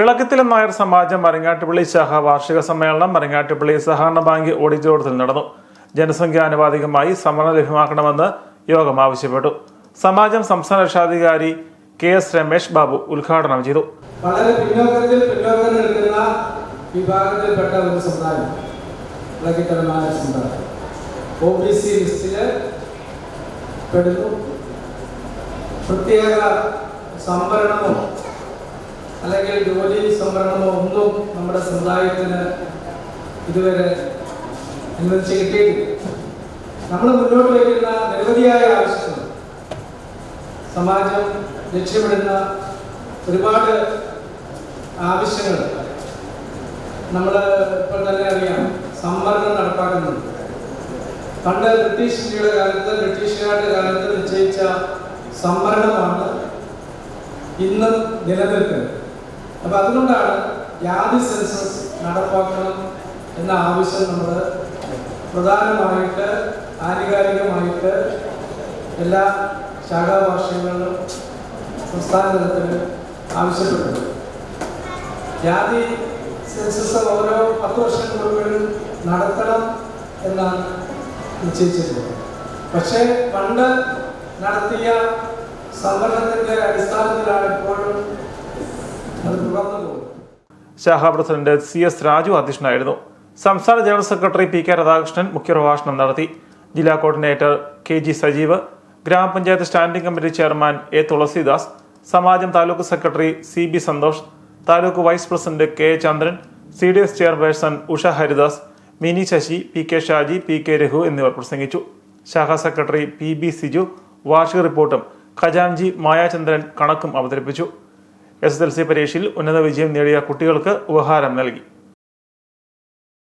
വിളക്കത്തിലും നായർ സമാജം മരങ്ങാട്ടുപള്ളി ശാഖ വാർഷിക സമ്മേളനം മരങ്ങാട്ടുപള്ളി സഹകരണ ബാങ്ക് ഓഡിറ്റോറിയത്തിൽ നടന്നു. ജനസംഖ്യാനുപാതികമായി സംവരണം ലഭ്യമാക്കണമെന്ന് യോഗം ആവശ്യപ്പെട്ടു. സമാജം സംസ്ഥാന രക്ഷാധികാരി കെ എസ് രമേശ് ബാബു ഉദ്ഘാടനം ചെയ്തു. വളരെ പിന്നോക്കത്തിൽ പിന്നോക്കം നിൽക്കുന്ന വിഭാഗത്തിൽപ്പെട്ട ഒരു സമുദായം. വിളക്കിത്തരമായ സമുദായം. ഒ ബി സി ലിസ്റ്റിൽ പെടുന്നു. പ്രത്യേക സംവരണമോ അല്ലെങ്കിൽ ജോലി സംവരണമോ ഒന്നും നമ്മുടെ സമുദായത്തിന് ഇതുവരെ അനുവദിച്ച് കിട്ടിയിട്ടില്ല. നമ്മൾ മുന്നോട്ട് വയ്ക്കുന്ന നിരവധിയായ ആവശ്യങ്ങൾ. സമാജം ലക്ഷ്യമിടുന്ന ഒരുപാട് ആവശ്യങ്ങൾ. നമ്മൾ ഇപ്പോൾ തന്നെ അറിയാം സംവരണം നടപ്പാക്കുന്നുണ്ട്. പണ്ട് ബ്രിട്ടീഷ് ഇന്ത്യയുടെ കാലത്ത് ബ്രിട്ടീഷുകാരുടെ കാലത്ത് നിശ്ചയിച്ച സംവരണമാണ് ഇന്ന് നിലനിൽക്കുന്നത്. അപ്പം അതുകൊണ്ടാണ് ജാതി സെൻസസ് നടപ്പാക്കണം എന്ന ആവശ്യം നമ്മൾ പ്രധാനമായിട്ട് ആധികാരികമായിട്ട് എല്ലാ ശാഖാഭാഷകളിലും സംസ്ഥാന തലത്തിൽ ആവശ്യപ്പെട്ടു ജാതി സെൻസസ് ഓരോ പത്ത് വർഷം കൂടുതലും നടത്തണം എന്നാണ് നിശ്ചയിച്ചിട്ടുള്ളത് പക്ഷേ പണ്ട് നടത്തിയ സംവരണത്തിന്റെ അടിസ്ഥാനത്തിലാണ് ഇപ്പോഴും ശാഖാ പ്രസിഡന്റ് സി എസ് രാജു അധ്യക്ഷനായിരുന്നു. സംസ്ഥാന general secretary P K Radhakrishnan മുഖ്യപ്രഭാഷണം നടത്തി. ജില്ലാ കോർഡിനേറ്റർ കെ ജി സജീവ് ഗ്രാമപഞ്ചായത്ത് standing committee chairman A Thulasidas Samajam taluk secretary C B Santhosh taluk vice president K Chandran C D S chairperson Usha Haridas Mini Sasi P K Shaji P K Raghu എന്നിവർ പ്രസംഗിച്ചു. ശാഖാ secretary P B Siju വാർഷിക റിപ്പോർട്ടും ഖജാൻജി മായാചന്ദ്രൻ കണക്കും അവതരിപ്പിച്ചു. S S L C പരീക്ഷയിൽ ഉന്നത വിജയം നേടിയ കുട്ടികൾക്ക് ഉപഹാരം നൽകി